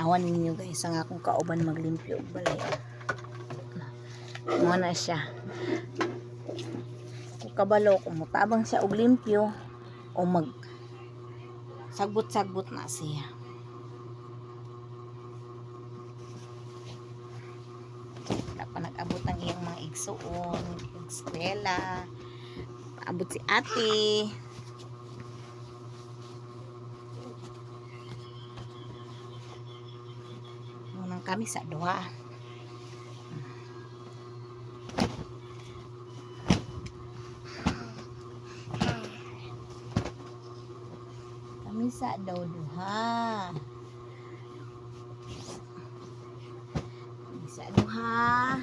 Anawan ninyo guys ang akong kauban maglimpyo balay. Mo na siya. Kung kabalo kung mutabang siya og limpyo o mag sagbot-sagbot na siya. Wala pa nag-abot ang iyang mga igsuon, eskwela. Abot si ate. Munang kami sa duha. Kami sa daw duha. Kami sa duha.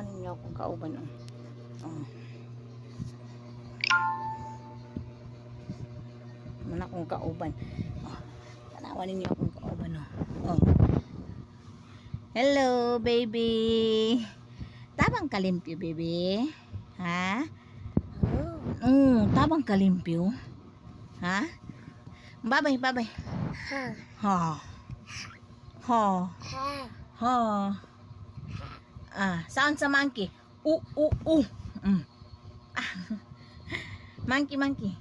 Tarawan ninyo akong kauban. Oh. Oh. Man akong kauban. Oh. Tarawan ninyo akong kauban. Oh. oh. Hello, baby. Tabang kalimpyo, baby. Ha? Mm, tabang kalimpyo. Ha? Babay, babay. Ha. Ha. Ha. Ah, sound sa monkey. U u u. Mm. Ah. monkey monkey.